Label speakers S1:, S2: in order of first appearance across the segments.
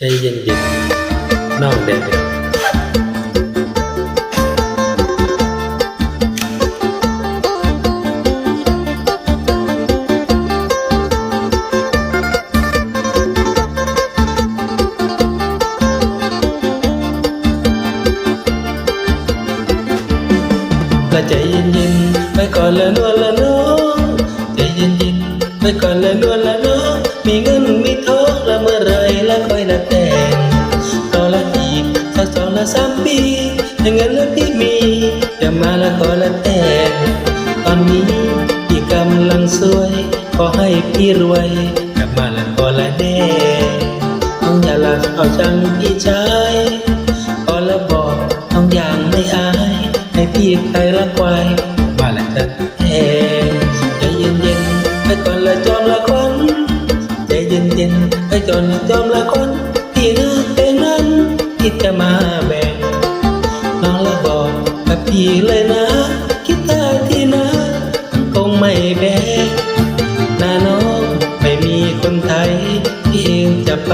S1: ใจเย็นๆน้องเด็กก็ใจเย็นๆไปก่อน สามปีถ้าเงินละพี่มีจะมาละขอละแต่ตอนนี้พี่กำลังสวย ขอให้พี่รวยกลับมาละขอละแน่ต้องอย่าละเอาจังพี่ชายขอละบอกต้องอย่างไม่อาย ให้พี่ใครละควายมาละจะแทงใจเย็นๆไปก่อนละจอมละควันใจเย็นๆไปก่อนจอมละควันที่น่า เป็นนั้นที่จะมาแบ่งน้องละบอกกับพี่เลยนะ คิดได้ที่นะคงไม่แบกหน้าน้องไม่มีคนไทยที่เองจะไป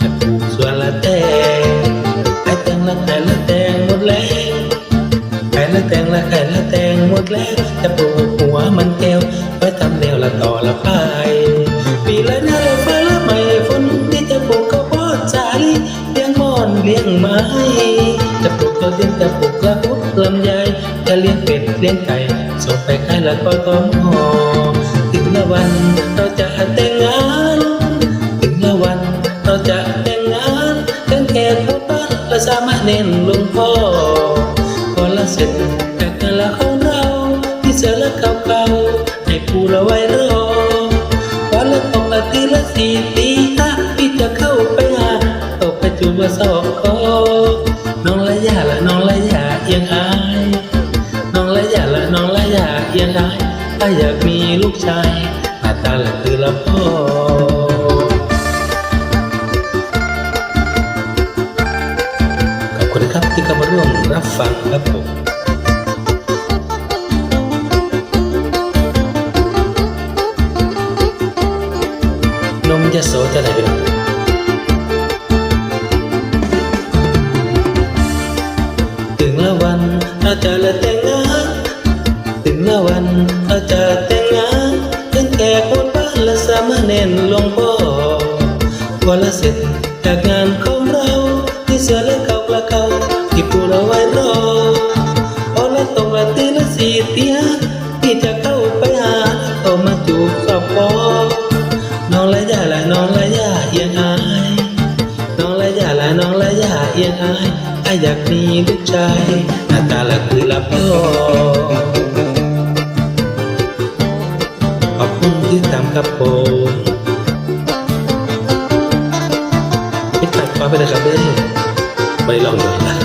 S1: จะปลูกสวนละแตงไอ้แตงละไข่ละแตงหมดแล้วไข่ละแตงละไข่ละแตงหมดแล้วจะปลูกหัวมันแก้วไว้ทำแนวละต่อละพายปีละหน้าละฟ้าละ งไม้จะปลูกตัวเทียนจะปลูกกระพุ้ลำไยจะเลี้ยงเป็ดเลี้ยงไก่ส่งไปขายแล้วก็ต้มหอถึงละวันเราจะแต่งงานถึงละวันเราจะแต่งงานกันแขกพ่อบ้านและสามเณรหลวงพ่อพอละเสร็จจากงานละของเราที่เสือละเก่าๆให้ผู้ละไว้ จูบว่าสอกคอน้องละยาละน้องละยาเอียงอายน้องละยาละน้องละยาเอียงอายถ้าอยากมีลูกชายหน้าตาละคือละพ่อขอบคุณครับที่เข้ามาร่วมรับฟังครับผมนมยโสจะไหนเป็น ถึงละวันเราจะละแต่งงานถึงละวันเราจะแต่งงานเป็นแขกคนบ้านละสามเณรหลวงพ่อพอละเสร็จจากงานของเรา ที่เสือและเก่ากละเก่าที่ปูเราไว้รอพอละตกละตีละสี่ตีห้าที่จะเข้าไปหาเข้ามาจูบสอบคอน้องละยาละน้องละยาเอียงอายน้องละยาละน้องละยาเอียงอาย อายอยากมีลูกชายหน้าตาละคือละพ่อขอบคุณที่ตามกับผมปิดตัดฟ้าไปเลยครับเด้ไม่ลองดูนะ